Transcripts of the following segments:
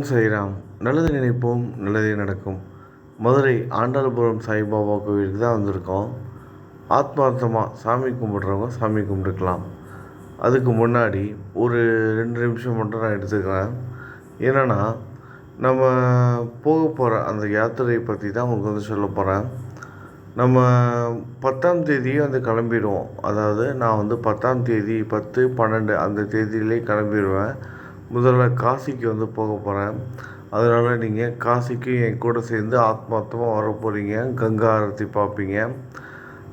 ஓம் சாய்ராம். நல்லது நினைப்போம் நல்லதே நடக்கும். மதுரை ஆண்டாளபுரம் சாய்பாபா கோவிலுக்கு தான் வந்திருக்கோம். ஆத்மார்த்தமாக சாமி கும்பிட்றவங்க சாமி கும்பிட்டுக்கலாம். அதுக்கு முன்னாடி ஒரு ரெண்டு நிமிஷம் மட்டும் நான் எடுத்துக்கிறேன். என்னென்னா நம்ம போக போகிற அந்த யாத்திரையை பற்றி தான் உங்களுக்கு வந்து சொல்ல போகிறேன் நம்ம பத்தாம் தேதியே வந்து கிளம்பிடுவோம். அதாவது நான் வந்து பத்தாம் தேதி பத்து பன்னெண்டு அந்த தேதியிலே கிளம்பிடுவேன். முதல்ல காசிக்கு வந்து போக போகிறேன் அதனால் நீங்கள் காசிக்கு என் கூட சேர்ந்து ஆத்மார்த்தமாக வர போகிறீங்க கங்கா ஆரத்தி பார்ப்பீங்க.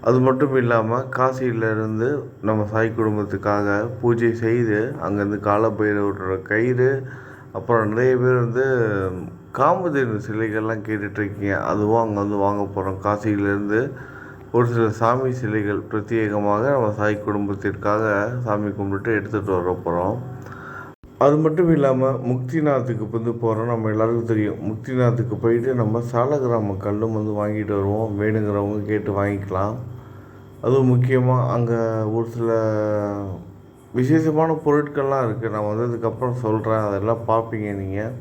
அது மட்டும் இல்லாமல் காசியிலேருந்து நம்ம சாய் குடும்பத்துக்காக பூஜை செய்து அங்கேருந்து காலபைரவரோட கயிறு அப்புறம் நிறைய பேர் வந்து காமதேனு சிலைகள்லாம் கேட்டுட்ருக்கீங்க அதுவும் அங்கே வந்து வாங்க போகிறோம் காசியிலேருந்து ஒரு சில சாமி சிலைகள் பிரத்யேகமாக நம்ம சாய் குடும்பத்திற்காக சாமி கும்பிட்டு எடுத்துகிட்டு வர போகிறோம் அது மட்டும் இல்லாமல் முக்திநாத்துக்கு வந்து போகிறோம் நம்ம எல்லாருக்கும் தெரியும். முக்திநாத்துக்கு போயிட்டு நம்ம சாலகிராம கல்லும் வந்து வாங்கிட்டு வருவோம். வேணுங்கிறவங்க கேட்டு வாங்கிக்கலாம். அதுவும் முக்கியமாக அங்கே ஒரு சில விசேஷமான பொருட்கள்லாம் இருக்குது நான் வந்ததுக்கப்புறம் சொல்கிறேன் அதெல்லாம் பார்ப்பீங்க நீங்கள்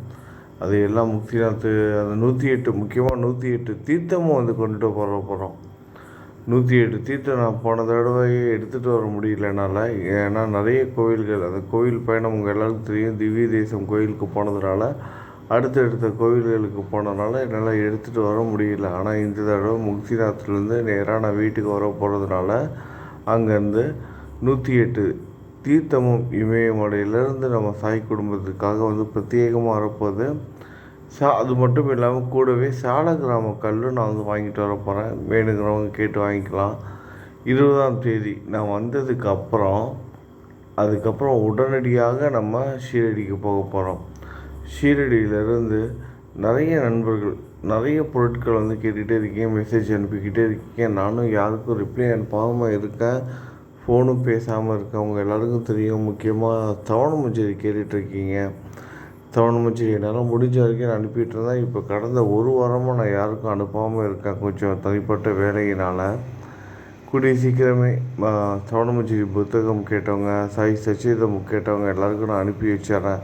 அது எல்லாம் முக்திநாத்து அந்த நூற்றி எட்டு முக்கியமாக நூற்றி எட்டு தீர்த்தமும் வந்து கொண்டுட்டு போகிற போகிறோம் நூற்றி எட்டு தீர்த்தம் நான் போன தடவையே எடுத்துகிட்டு வர முடியல என்னால். ஏன்னா நிறைய கோவில்கள் அந்த கோவில் பயணம் உங்கள் எல்லாருக்கும் தெரியும். திவ்ய தேசம் கோயிலுக்கு போனதுனால அடுத்தடுத்த கோவில்களுக்கு போனதுனால என்னால் எடுத்துகிட்டு வர முடியல. ஆனால் இந்த தடவை முக்திநாத்லேருந்து நேராக நான் வீட்டுக்கு வர போகிறதுனால அங்கேருந்து நூற்றி எட்டு தீர்த்தமும் இமயமலையிலேருந்து நம்ம சாய் குடும்பத்துக்காக வந்து பிரத்யேகமாக வரப்போகுது. சா அது மட்டும் இல்லாமல் கூடவே சால கிராம கல்லும் நான் வந்து வாங்கிட்டு வர போகிறேன் வேணுங்கிறவங்க கேட்டு வாங்கிக்கலாம். இருபதாம் தேதி நான் வந்ததுக்கு அப்புறம் அதுக்கப்புறம் உடனடியாக நம்ம ஷீரடிக்கு போக போகிறோம் ஷீரடியிலேருந்து நிறைய நண்பர்கள் நிறைய பொருட்கள் வந்து கேட்டுகிட்டே இருக்கேன் மெசேஜ் அனுப்பிக்கிட்டே இருக்கீங்க நானும் யாருக்கும் ரிப்ளை அனுப்பாமல் இருக்கேன். ஃபோனும் பேசாமல் இருக்கேன் அவங்க எல்லாருக்கும் தெரியும். முக்கியமாக தவணை மஞ்சரி கேட்டுட்ருக்கீங்க தவணை என்னால் முடிஞ்ச வரைக்கும் நான் அனுப்பிட்டு இருந்தேன் இப்போ கடந்த ஒரு வாரமாக நான் யாருக்கும் அனுப்பாமல் இருக்கேன். கொஞ்சம் தனிப்பட்ட வேலையினால். கூடிய சீக்கிரமே தவணை புத்தகம் கேட்டவங்க சாய் சச்சிதம் கேட்டவங்க எல்லாருக்கும் நான் அனுப்பி வச்சிட்றேன்.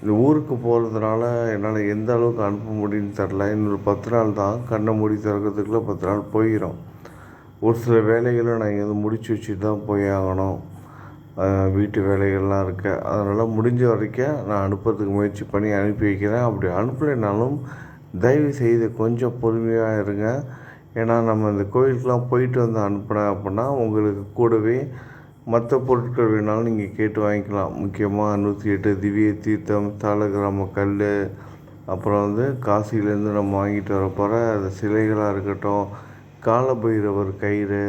இந்த ஊருக்கு போகிறதுனால என்னால் எந்த அளவுக்கு அனுப்ப முடியும்னு தெரில இன்னொரு பத்து நாள் தான் கண்ணை மூடி திறக்கிறதுக்குள்ளே பத்து நாள் போயிடும் ஒரு சில வேலைகளை நான் இங்கே முடிச்சு வச்சுட்டு தான் போய் ஆகணும். வீட்டு வேலைகள்லாம் இருக்குது அதனால் முடிஞ்ச வரைக்கும் நான் அனுப்புறதுக்கு முயற்சி பண்ணி அனுப்பி வைக்கிறேன். அப்படி அனுப்பலைனாலும் தயவு செய்து கொஞ்சம் பொறுமையாக இருங்க. ஏன்னா நம்ம இந்த கோயிலுக்கெலாம் போயிட்டு வந்து அனுப்பினேன் அப்படின்னா உங்களுக்கு கூடவே மற்ற பொருட்கள் வேணாலும் நீங்கள் கேட்டு வாங்கிக்கலாம். முக்கியமாக நூற்றி எட்டு திவ்ய தீர்த்தம் தாளகிராம கல் அப்புறம் வந்து காசிலேருந்து நம்ம வாங்கிட்டு வர போகிற அந்த சிலைகளாக இருக்கட்டும் காலபைரவர் கயிறு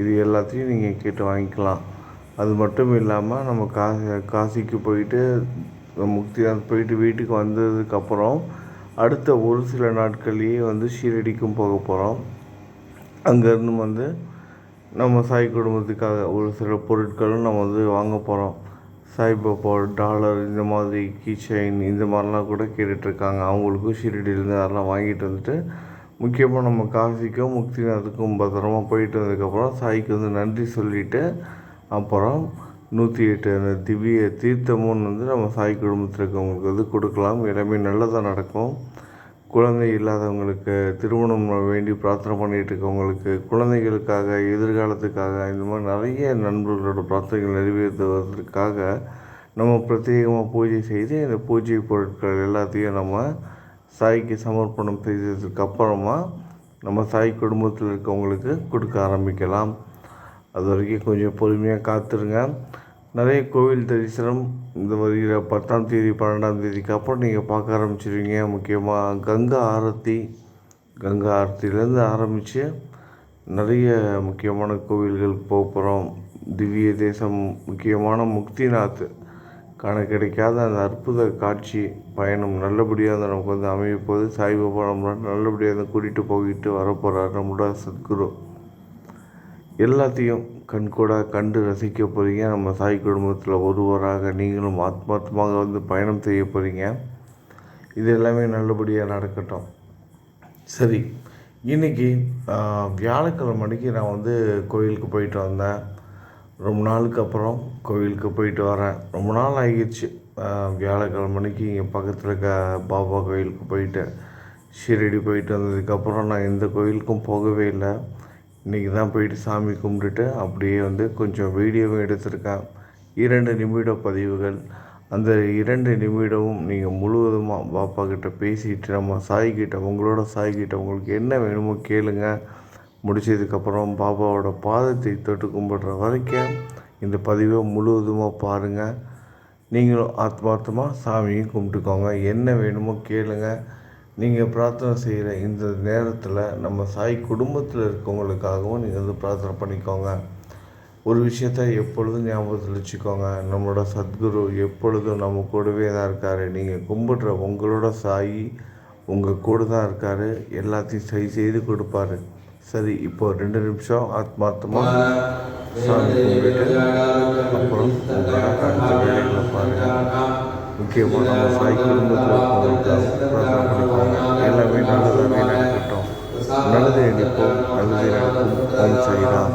இது எல்லாத்தையும் நீங்கள் கேட்டு வாங்கிக்கலாம். அது மட்டும் இல்லாமல் நம்ம காசி காசிக்கு போயிட்டு முக்திநாத் போயிட்டு வீட்டுக்கு வந்ததுக்கப்புறம் அடுத்த ஒரு சில நாட்கள்லேயே வந்து ஷீரடிக்கும் போக போகிறோம் அங்கேருந்து வந்து நம்ம சாய் குடும்பத்துக்காக ஒரு சில பொருட்களும் நம்ம வந்து வாங்க போகிறோம் சாய்பாபா டாலர் இந்த மாதிரி கீ செயின் இந்த மாதிரிலாம் கூட கேட்டுட்ருக்காங்க. அவங்களுக்கும் ஷீரடியிலேருந்து அதெல்லாம் வாங்கிட்டு வந்துட்டு முக்கியமாக நம்ம காசிக்கும் முக்திநாத்துக்கும் பத்திரமா போயிட்டு வந்ததுக்கப்புறம் சாய்க்கு வந்து நன்றி சொல்லிவிட்டு அப்புறம் நூற்றி எட்டு அந்த திவ்ய தீர்த்தமும் வந்து நம்ம சாய் குடும்பத்தில் இருக்கவங்களுக்கு வந்து கொடுக்கலாம். எல்லாமே நல்லதாக நடக்கும். குழந்தை இல்லாதவங்களுக்கு திருமணம் வேண்டி பிரார்த்தனை பண்ணிகிட்டு இருக்கவங்களுக்கு குழந்தைகளுக்காக எதிர்காலத்துக்காக இந்த மாதிரி நிறைய நண்பர்களோட பிரார்த்தனைகள் நிறைவேற்றுவதற்காக நம்ம பிரத்யேகமாக பூஜை செய்து இந்த பூஜை பொருட்கள் எல்லாத்தையும் நம்ம சாய்க்கு சமர்ப்பணம் செய்ததுக்கு அப்புறமா நம்ம சாய் குடும்பத்தில் இருக்கவங்களுக்கு கொடுக்க ஆரம்பிக்கலாம். அது வரைக்கும் கொஞ்சம் பொறுமையாக காத்துருங்க. நிறைய கோவில் தரிசனம் இந்த வருகிற பத்தாம் தேதி பன்னெண்டாம் தேதிக்கு அப்புறம் நீங்கள் பார்க்க ஆரம்பிச்சிருவீங்க. முக்கியமாக கங்கா ஆரத்தி கங்கா ஆரத்திலேருந்து ஆரம்பித்து நிறைய முக்கியமான கோவில்களுக்கு போக போகிறோம் திவ்ய தேசம் முக்கியமான முக்திநாத் காண கிடைக்காத அந்த அற்புத காட்சி பயணம் நல்லபடியாக நமக்கு வந்து அமையப்போது சாய்பாபா நம்மளை நல்லபடியாக கூட்டிகிட்டு போய்கிட்டு வரப்போகிறார் நம்மளோட சத்குரு. எல்லாத்தையும் கண்கூடாக கண்டு ரசிக்க போகிறீங்க நம்ம சாய் குடும்பத்தில் ஒருவராக நீங்களும் ஆத்மாத்மாக வந்து பயணம் செய்ய போகிறீங்க இது எல்லாமே நல்லபடியாக நடக்கட்டும். சரி இன்றைக்கி வியாழக்கிழமை அன்றைக்கி நான் வந்து கோயிலுக்கு போயிட்டு வந்தேன். ரொம்ப நாளுக்கு அப்புறம் கோயிலுக்கு போயிட்டு வரேன். ரொம்ப நாள் ஆகிடுச்சு. வியாழக்கிழமைக்கு இங்கே பக்கத்தில் இருக்க பாபா கோயிலுக்கு போயிட்டு ஷிரடி போயிட்டு வந்ததுக்கப்புறம் நான் எந்த கோயிலுக்கும் போகவே இல்லை. இன்றைக்கி தான் போயிட்டு சாமி கும்பிட்டுட்டு அப்படியே வந்து கொஞ்சம் வீடியோவும் எடுத்திருக்கேன். இரண்டு நிமிட பதிவுகள். அந்த இரண்டு நிமிடமும் நீங்கள் முழுவதுமாக பாப்பா கிட்ட பேசிட்டு நம்ம சாய்கிட்ட உங்களோட சாய்கிட்ட உங்களுக்கு என்ன வேணுமோ கேளுங்க. முடிச்சதுக்கப்புறம் பாப்பாவோட பாதத்தை தொட்டு கும்பிடுற வரைக்கும் இந்த பதிவை முழுவதுமாக பாருங்கள் நீங்களும் ஆத்மார்த்தமாக சாமியும் கும்பிட்டுக்கோங்க. என்ன வேணுமோ கேளுங்கள் நீங்கள் பிரார்த்தனை செய்கிற இந்த நேரத்தில் நம்ம சாய் குடும்பத்தில் இருக்கவங்களுக்காகவும் நீங்கள் வந்து பிரார்த்தனை பண்ணிக்கோங்க. ஒரு விஷயத்த எப்பொழுதும் ஞாபகத்தில் வச்சுக்கோங்க. நம்மளோட சத்குரு எப்பொழுதும் நம்ம கூடவே தான் இருக்கார். நீங்கள் கும்பிடுற உங்களோட சாயி உங்கள் கூட தான் இருக்கார். எல்லாத்தையும் சரி செய்து கொடுப்பாரு. சரி இப்போ ரெண்டு நிமிஷம் ஆத்மார்த்தமாக சாமி கும்பிட்டு அப்புறம் உங்களோட வேலைகளை பாருங்கள் முக்கியமாக நம்ம சாய் குடும்பத்தில் இருக்கவங்களுக்காக எல்லாமே நல்லதாகவே நடக்கட்டும் நல்லது நினைப்போம் நல்லது நடக்கும் ஓம் சாய்ராம்